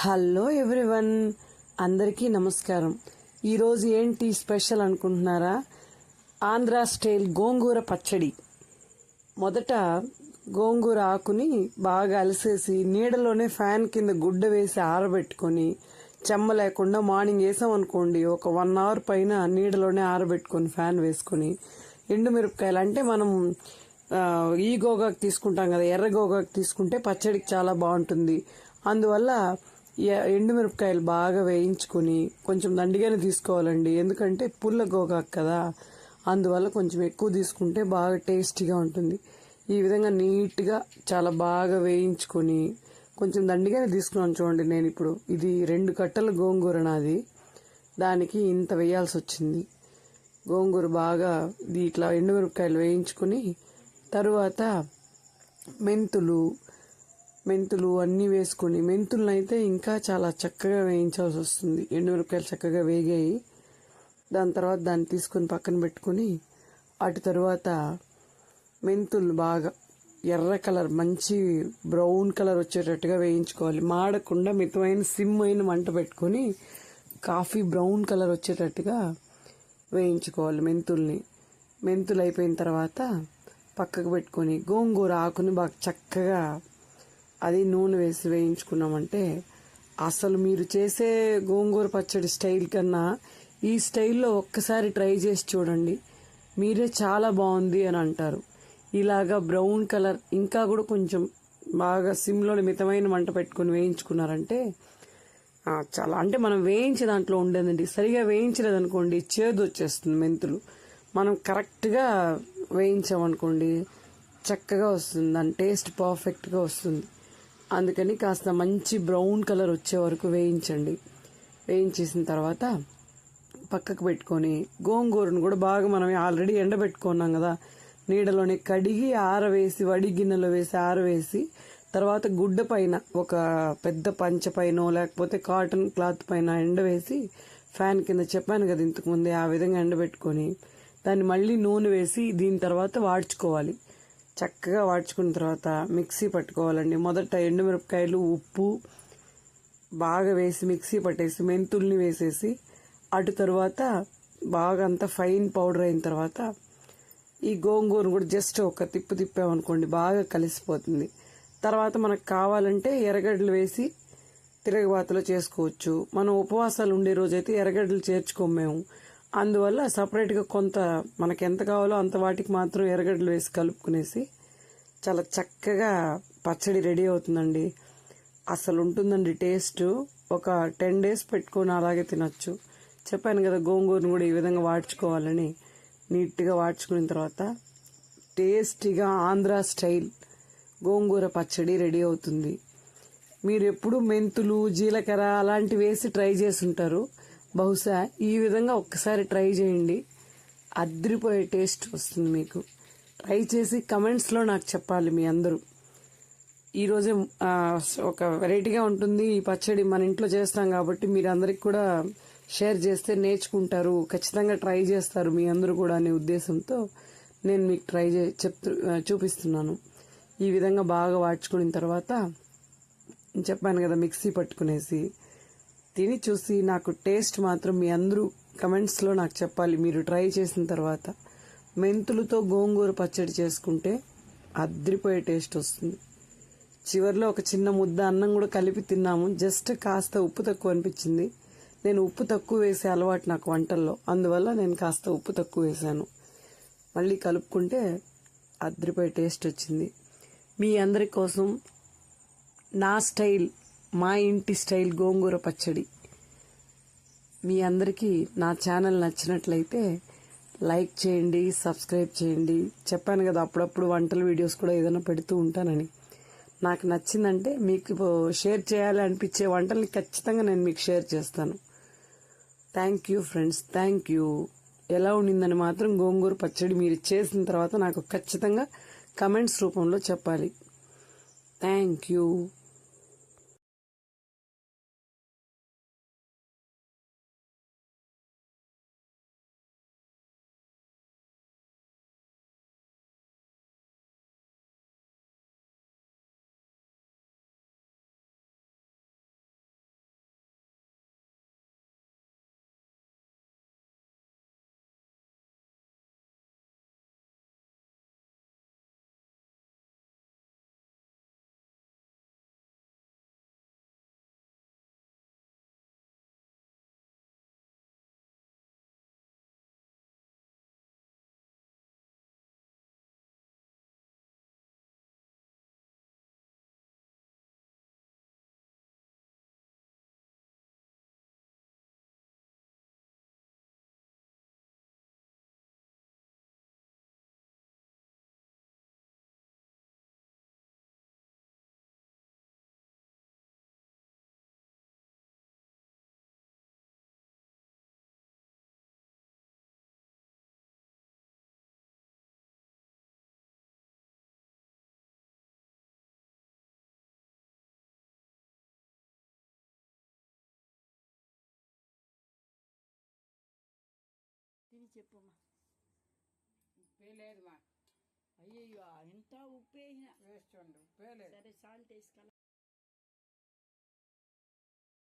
Hello everyone అందరికీ నమస్కారం. ఈరోజు ఏంటి స్పెషల్ అనుకుంటున్నారా? ఆంధ్ర స్టైల్ గోంగూర పచ్చడి. మొదట గోంగూర ఆకుని బాగా అలసేసి నీడలోనే ఫ్యాన్ కింద గుడ్డ వేసి ఆరబెట్టుకొని చెమ్మ లేకుండా మార్నింగ్ వేసామనుకోండి ఒక వన్ అవర్ పైన నీడలోనే ఆరబెట్టుకొని ఫ్యాన్ వేసుకొని ఎండుమిరపకాయలు అంటే మనం ఈ గోగాకు తీసుకుంటాం కదా ఎర్ర గోగాకు తీసుకుంటే పచ్చడికి చాలా బాగుంటుంది. అందువల్ల ఎండుమిరపకాయలు బాగా వేయించుకొని కొంచెం దండిగానే తీసుకోవాలండి. ఎందుకంటే పుల్ల గోగాకు కదా. అందువల్ల కొంచెం ఎక్కువ తీసుకుంటే బాగా టేస్టీగా ఉంటుంది. ఈ విధంగా నీట్గా చాలా బాగా వేయించుకొని కొంచెం దండిగానే తీసుకున్నాను చూడండి నేను ఇప్పుడు. ఇది రెండు కట్టల గోంగూర నాది. దానికి ఇంత వేయాల్సి వచ్చింది. గోంగూర బాగా ఇది ఇట్లా ఎండుమిరపకాయలు వేయించుకుని తరువాత మెంతులు మెంతులు అన్నీ వేసుకొని మెంతులను అయితే ఇంకా చాలా చక్కగా వేయించాల్సి వస్తుంది. ఎండుమిరపకాయలు చక్కగా వేగాయి. దాని తర్వాత దాన్ని తీసుకొని పక్కన పెట్టుకొని అటు తర్వాత మెంతులు బాగా ఎర్ర కలర్ మంచి బ్రౌన్ కలర్ వచ్చేటట్టుగా వేయించుకోవాలి. మాడకుండా మితమైన సిమ్ అయిన మంట పెట్టుకొని కాఫీ బ్రౌన్ కలర్ వచ్చేటట్టుగా వేయించుకోవాలి మెంతుల్ని. మెంతులు అయిపోయిన తర్వాత పక్కకు పెట్టుకొని గోంగూర ఆకుని బాగా చక్కగా అది నూనె వేసి వేయించుకున్నామంటే అసలు మీరు చేసే గోంగూర పచ్చడి స్టైల్ కన్నా ఈ స్టైల్లో ఒక్కసారి ట్రై చేసి చూడండి. మీరే చాలా బాగుంది అని అంటారు. ఇలాగా బ్రౌన్ కలర్ ఇంకా కూడా కొంచెం బాగా సిమ్లో మితమైన మంట పెట్టుకొని వేయించుకున్నారంటే చాలా అంటే మనం వేయించే దాంట్లో ఉండేదండి. సరిగా వేయించలేదనుకోండి చేదు వచ్చేస్తుంది మెంతులు. మనం కరెక్ట్గా వేయించామనుకోండి చక్కగా వస్తుంది దాని టేస్ట్ పర్ఫెక్ట్గా వస్తుంది. అందుకని కాస్త మంచి బ్రౌన్ కలర్ వచ్చే వరకు వేయించండి. వేయించేసిన తర్వాత పక్కకు పెట్టుకొని గోంగూరను కూడా బాగా మనం ఆల్రెడీ ఎండబెట్టుకున్నాం కదా నీడలోనే కడిగి ఆరవేసి వడి గిన్నెలో వేసి ఆరవేసి తర్వాత గుడ్డ పైన ఒక పెద్ద పంచ పైన లేకపోతే కాటన్ క్లాత్ పైన ఎండవేసి ఫ్యాన్ కింద చెప్పాను కదా ఇంతకుముందే ఆ విధంగా ఎండబెట్టుకొని దాన్ని మళ్ళీ నూనె వేసి దీని తర్వాత వాడ్చుకోవాలి. చక్కగా వాడ్చుకున్న తర్వాత మిక్సీ పట్టుకోవాలండి. మొదట ఎండుమిరపకాయలు ఉప్పు బాగా వేసి మిక్సీ పట్టేసి మెంతుల్ని వేసేసి అటు తర్వాత బాగా అంతా ఫైన్ పౌడర్ అయిన తర్వాత ఈ గోంగూరను కూడా జస్ట్ ఒక తిప్పు తిప్పామనుకోండి బాగా కలిసిపోతుంది. తర్వాత మనకు కావాలంటే ఎర్రగడ్డలు వేసి తిరగబాతలో చేసుకోవచ్చు. మనం ఉపవాసాలు ఉండే రోజైతే ఎర్రగడ్డలు చేర్చుకోము మేము. అందువల్ల సపరేట్గా కొంత మనకి ఎంత కావాలో అంత వాటికి మాత్రం ఎర్రగడ్డలు వేసి కలుపుకునేసి చాలా చక్కగా పచ్చడి రెడీ అవుతుందండి. అసలు ఉంటుందండి టేస్ట్. ఒక టెన్ డేస్ పెట్టుకొని అలాగే తినొచ్చు. చెప్పాను కదా గోంగూరను కూడా ఈ విధంగా వాడ్చుకోవాలని. నీట్గా వాడ్చుకున్న తర్వాత టేస్టీగా ఆంధ్ర స్టైల్ గోంగూర పచ్చడి రెడీ అవుతుంది. మీరు ఎప్పుడు మెంతులు జీలకర్ర అలాంటివి వేసి ట్రై చేసి ఉంటారు. బహుశా ఈ విధంగా ఒక్కసారి ట్రై చేయండి. అద్రిపోయే టేస్ట్ వస్తుంది మీకు. ట్రై చేసి కమెంట్స్లో నాకు చెప్పాలి మీ అందరూ. ఈరోజే ఒక వెరైటీగా ఉంటుంది ఈ పచ్చడి మన ఇంట్లో చేస్తాం కాబట్టి మీరు అందరికి కూడా షేర్ చేస్తే నేర్చుకుంటారు. ఖచ్చితంగా ట్రై చేస్తారు మీ అందరూ కూడా అనే ఉద్దేశంతో నేను మీకు ట్రై చే చెప్తూ చూపిస్తున్నాను. ఈ విధంగా బాగా వాడ్చుకున్న తర్వాత చెప్పాను కదా మిక్సీ పట్టుకునేసి. తిని చూసి నాకు టేస్ట్ మాత్రం మీ అందరూ కమెంట్స్లో నాకు చెప్పాలి. మీరు ట్రై చేసిన తర్వాత మెంతులతో గోంగూర పచ్చడి చేసుకుంటే అద్రిపోయే టేస్ట్ వస్తుంది. చివరిలో ఒక చిన్న ముద్ద అన్నం కూడా కలిపి తిన్నాము. జస్ట్ కాస్త ఉప్పు తక్కువ అనిపించింది. నేను ఉప్పు తక్కువ వేసే అలవాటు నాకు వంటల్లో. అందువల్ల నేను కాస్త ఉప్పు తక్కువ వేశాను. మళ్ళీ కలుపుకుంటే అద్రిపోయే టేస్ట్ వచ్చింది. మీ అందరి కోసం నా స్టైల్ మా ఇంటి స్టైల్ గోంగూర పచ్చడి. మీ అందరికీ నా ఛానల్ నచ్చినట్లయితే లైక్ చేయండి సబ్స్క్రైబ్ చేయండి. చెప్పాను కదా అప్పుడప్పుడు వంటల వీడియోస్ కూడా ఏదైనా పెడుతూ ఉంటానని. నాకు నచ్చిందంటే మీకు షేర్ చేయాలి అనిపించే వంటల్ని ఖచ్చితంగా నేను మీకు షేర్ చేస్తాను. Thank you friends thank you ఎలా ఉండిందని మాత్రం గోంగూర పచ్చడి మీరు చేసిన తర్వాత నాకు ఖచ్చితంగా కమెంట్స్ రూపంలో చెప్పాలి. థ్యాంక్ యూ చెప్పమ్మా ఉప్పే లేదు మా. అయ్యయ్యో ఇంత ఉప్పు వేసిన వేస్ట్ ఉండు ఉప్పే లేదు. సరే సాల్ట్ వేసుకోవాలి